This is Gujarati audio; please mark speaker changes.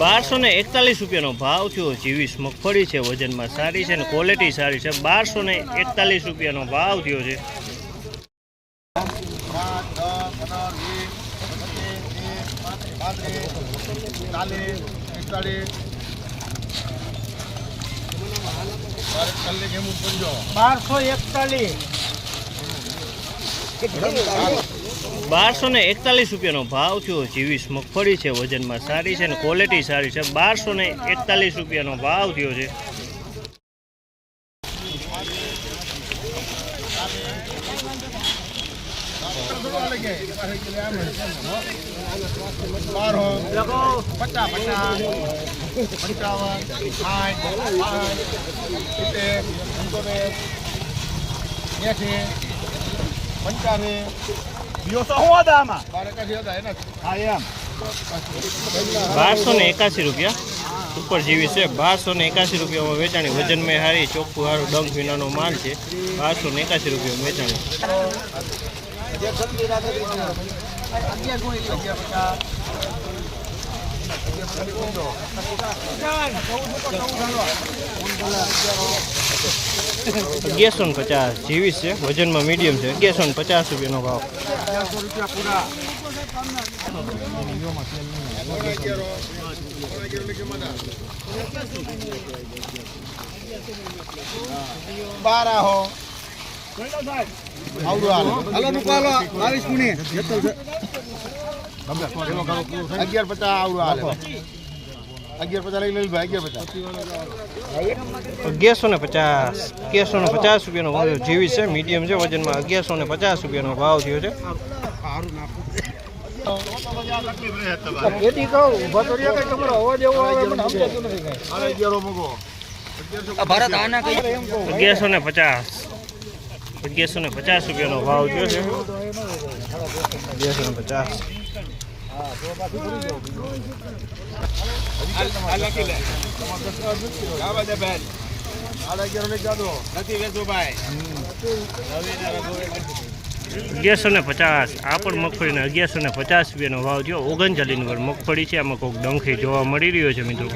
Speaker 1: બારસો
Speaker 2: ને એકતાલીસ રૂપિયાનો ભાવ થયો. જીવીસ મગફળી છે, વજનમાં સારી છે અને ક્વોલિટી સારી છે. બારસો ને એકતાલીસ રૂપિયાનો ભાવ થયો છે
Speaker 3: પાંચ દસ પંદર વીસ પચીસ ત્રીસ
Speaker 1: બારસો એકતાલીસ
Speaker 2: બારસો ને એકતાલીસ રૂપિયાનો ભાવ થયો. જીવીસ મગફળી છે, વજનમાં સારી છે અને ક્વોલિટી સારી છે. બારસો ને એકતાલીસ રૂપિયાનો ભાવ થયો છે.
Speaker 3: બારો પચાસ પચાસ પંચાવન સાઠ સિત્તેર પંચોતેર એંસી
Speaker 1: હું હતા આમાં
Speaker 3: બારે
Speaker 2: બારસો ને એકાસી રૂપિયા. સુપર જેવી છે. બારસો ને એકાસી રૂપિયામાં વેચાણી. વજનમાં હારી, ચોખ્ખું હારું, ડંખ વિનાનો માલ છે. બારસો ને એકાસી રૂપિયામાં વેચાણી. અગિયારસો ને પચાસ જીવીસ છે. વજનમાં મીડિયમ છે. અગિયારસો ને પચાસ રૂપિયાનો ભાવ.
Speaker 3: અગિયાર પચાસ આવડું હાલે.
Speaker 2: અગિયારસો ને પચાસ અગિયારસો ને પચાસ રૂપિયાનો ભાવ જેવી છે મીડિયમ છે વજનમાં અગિયારસો ને પચાસ રૂપિયાનો ભાવ થયો છે. અગિયારસો ને પચાસ. અગિયારસો ને પચાસ રૂપિયાનો ભાવ થયો છે. અગિયારસો ને પચાસ. અગિયારસો ને પચાસ. આ પણ મગફળીને અગિયારસો ને પચાસ રૂપિયાનો ભાવ થયો. ઓગણચાલીસ નંબર મગફળી છે. આમાં કોઈક ડંખી જોવા મળી રહ્યો છે મિત્રો.